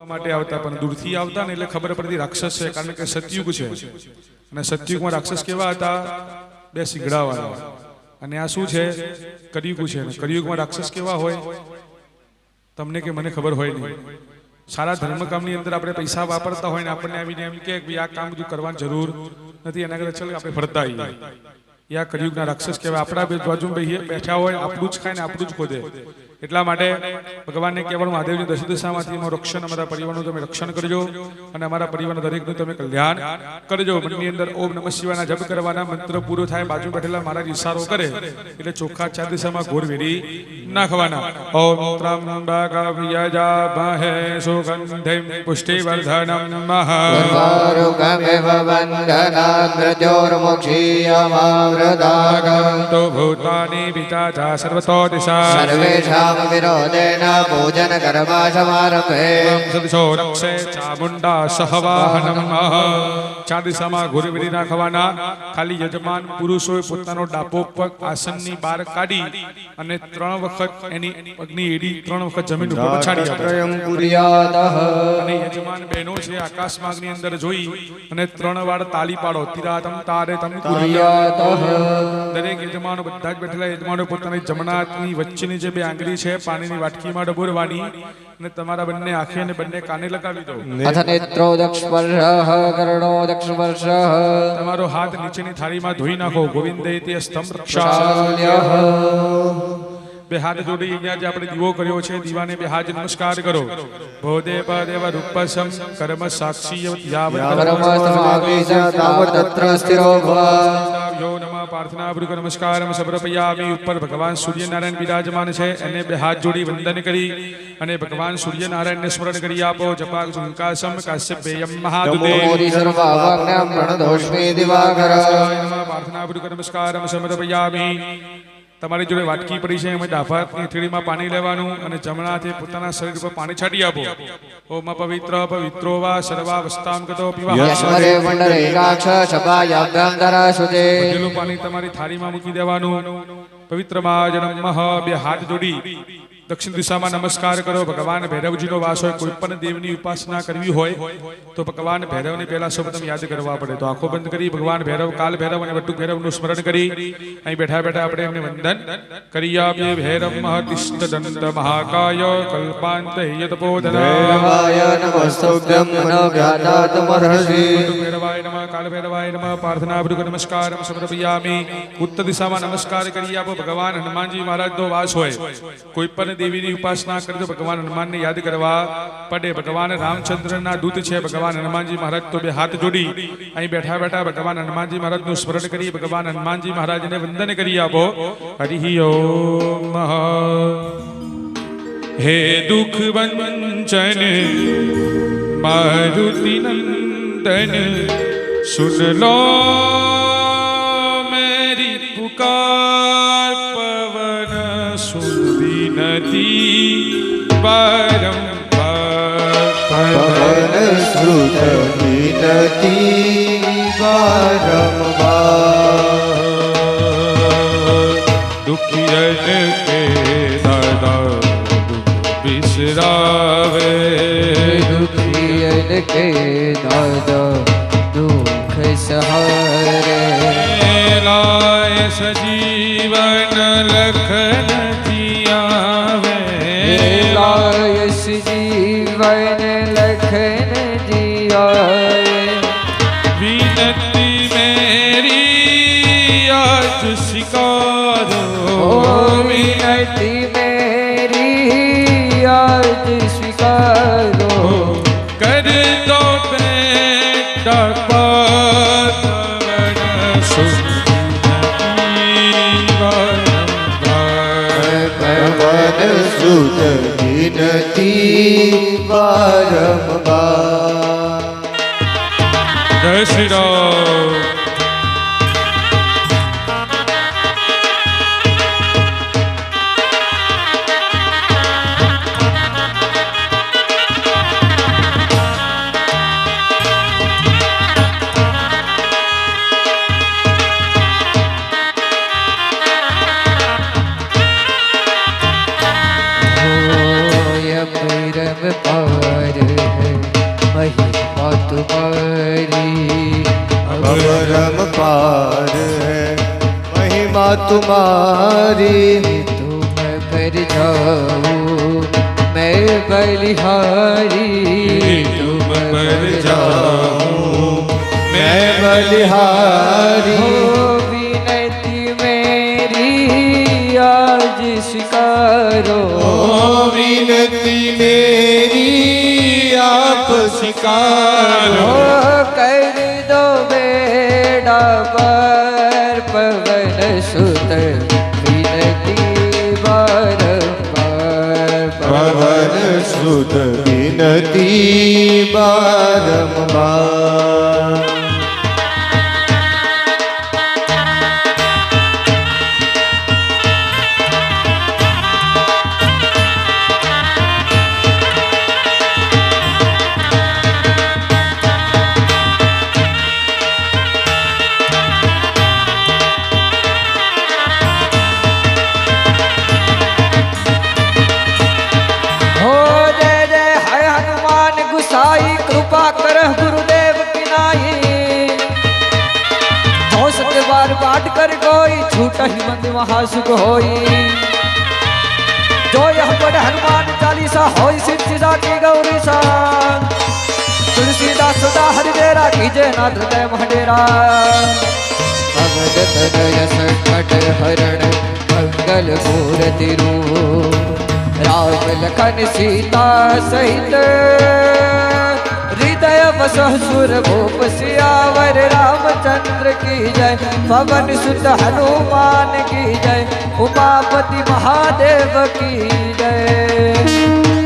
માટે આવતા, પણ દૂરથી આવતા ને એટલે ખબર પડતી રાક્ષસ છે, કારણ કે સતયુગ છે. અને સતયુગમાં રાક્ષસ કેવા હતા? બે સિંગડાવાળા અને આ શું છે? કરિયુગ છે. અને કળિયુગમાં રાક્ષસ કેવા હોય? તમને કે મને ખબર હોય નહીં. સારા ધર્મકામની અંદર આપણે પૈસા વાપરતા હોય ને આપણને આવીને એમ કે આ કામ બધું કરવાની જરૂર નથી. એના કરતાં ચાલ આપણે ફરતા આવીએ. યા આ કળિયુગના રાક્ષસ કહેવાય. આપણા બે બાજુભાઈ બેઠા હોય, આપણું જ ખાય ને આપણું જ ખોદે. એટલા માટે ભગવાનને કહેવાનું મહાદેવની દશ દિશામાંથી અમારું રક્ષણ અમારા પરિવારનું તમે રક્ષણ કરજો અને અમારા પરિવારના દરેકનું તમે કલ્યાણ કરજો. મનની અંદર ઓમ નમઃ શિવાના જપ કરવાના મંત્ર પૂરો થાય બાજુ બેઠેલા મારા ઇશારો કરે, એટલે ચોખ્ખા ચાર દિશામાં ઘોર વેરી નાખવાના. ઓમ ત્રંબકવ્યજામહે સુગંધિમ પુષ્ટિવર્ધનમ મહ. વંદના પુરદાગંતુ ભૂતાનિ પિતા ચ સર્વતો દિશા સર્વેષામ વિરોધેન ભોજન કર્માશમારંભે સદશો રક્ષે ચામુંડા સહવાહનમ ચાર નાખવાના ખાલી યજમાન પુરુષોએ પોતાનો ડાપો પગ આસનની બાર કાઢી અને ત્રણ વખત એની પગની એડી ત્રણ વખત જમીન ઉપર પછાડી અને યજમાન બહેનો છે આકાશ માર્ગની અંદર જોઈ અને ત્રણ વાર તાલી પાડો તિરાતમ તારે તમ તુર્યાતઃ દરેક યજમાનો બધા જ બેઠેલા યજમાનો પોતાની જમણાની વચ્ચેની જે બે આંગળી છે પાણીની વાટકીમાં ડબોરવાની અને તમારા બંને આંખે અને બંને કાને લગાવી દો અથ નેત્રો દક્ષ સ્પર્શ કરણો દક્ષ સ્પર્શ તમારો હાથ નીચેની થાળીમાં ધોઈ નાખો ગોવિંદે તે સ્તંભ રક્ષા બે હાથ જોડી અહીંયા જે આપણે દીવો કર્યો છે દીવાને બે હાથ નમસ્કાર કરો ભોદેવ દેવ રૂપસમ કર્મ સાક્ષી યાવત કર્મ સાક્ષી યાવત તત્ર સ્થિરો ભવ જો નમ પ્રાર્થના પૂર્વક નમસ્કાર સમર્પયામી ઉપર ભગવાન સૂર્યનારાયણ બિરાજમાન છે એને બે હાથ જોડી વંદન કરી અને ભગવાન સૂર્યનારાયણને સ્મરણ કરી આપો જપા ઝુંકાસમ કાશ્યપેયમ મહાદુદે પ્રાર્થના પૂર્વક નમસ્કાર સમર્પયામી તમારી જોડે વાટકી પડી છે એમાં ડાભા નીથળીમાં પાણી લેવાનું અને જમણાથી પોતાના શરીર પર પાણી છાટી આપો. ઓમ પવિત્ર પવિત્રો વા સર્વા વસ્તામ કતો પીવા યશ્વરે મંડળ એકાક્ષ સભા યાદ્રંદર સુદે પાણી તમારી થાળીમાં મૂકી દેવાનું. પવિત્ર મહાજનમ મહ બે હાથ જોડી. દક્ષિણ દિશામાં નમસ્કાર કરો. ભગવાન ભૈરવજીનો વાસ હોય કોઈ પણ દેવની ઉપાસના કરવી હોય તો ભગવાન ભૈરવને પહેલા સૌ પ્રથમ યાદ કરવા પડે. તો આંખો બંધ કરી ભગવાન ભૈરવ કાલ ભૈરવ અને વટુ ભૈરવનું સ્મરણ કરી અહીં બેઠા બેઠા આપણે એમને વંદન કરીયા ભૈરવ મહતિષ્ઠ દંત મહાકાય કલ્પાંત યતપોદનાય નમસ્તુભ્યમ મનોવ્યાનાતમર્હસિ ભૈરવાય નમઃ કાલ ભૈરવાય નમઃ. પ્રાર્થના ભૃગ નમસ્કાર સમર્પયામિ. ઉત્તર દિશામાં નમસ્કાર કરી આપો. ભગવાન હનુમાનજી મહારાજનો વાસ હોય. કોઈ પણ દેવીની ઉપાસના કરજો ભગવાન હનુમાનને યાદ કરવા પડે. ભગવાન રામચંદ્રના દૂત છે. ભગવાન હનુમાનજી મહારાજ તો બે હાથ જોડી અહીં બેઠા બેઠા ભગવાન હનુમાનજી મહારાજનું સ્મરણ કરી ભગવાન હનુમાનજી મહારાજને વંદન કરી આપો. હરિ ઓમ હે દુઃખ વંચન, મારુતિ નંદન સુન લો મેરી પુકાર. નથી પરમ પવન શ્રુત વિનતી વારંવાર દુખિયન કે દાદા દુઃખ વિસરાવે દુખિયન કે વિનતી મેરી અર્જ સ્વીકારો. કરી દો પેટ પર સુધ વિનતી પરમ બા महिमा तुम्हारी तुम पर जाओ मैं बलिहारी तुम पर जाऊं मैं बलिहारी हो विनती मेरी आज स्वीकारो विनती मेरी आप स्वीकारो हो कर दो बेड़ा સુત વિનતી બારંબાર છૂટહી મંદ મહાસુખ હોય. જોય હમડ હનુમાન ચાલીસા હોય, સિદ્ધિદા કી ગૌરીસા. તુલસીદાસ સદા હરિદેરા કીજે ના હૃદય મહડેરા. ભગત તનય સંકટ હરણ, મંગલ મૂર્તિ રૂપ રામ લખન સીતા સહિત સસુર ભૂપ સિયાવર રામચંદ્ર કી જય પવન સુત હનુમાન કી જય, ઉમાપતિ મહાદેવ કી જય.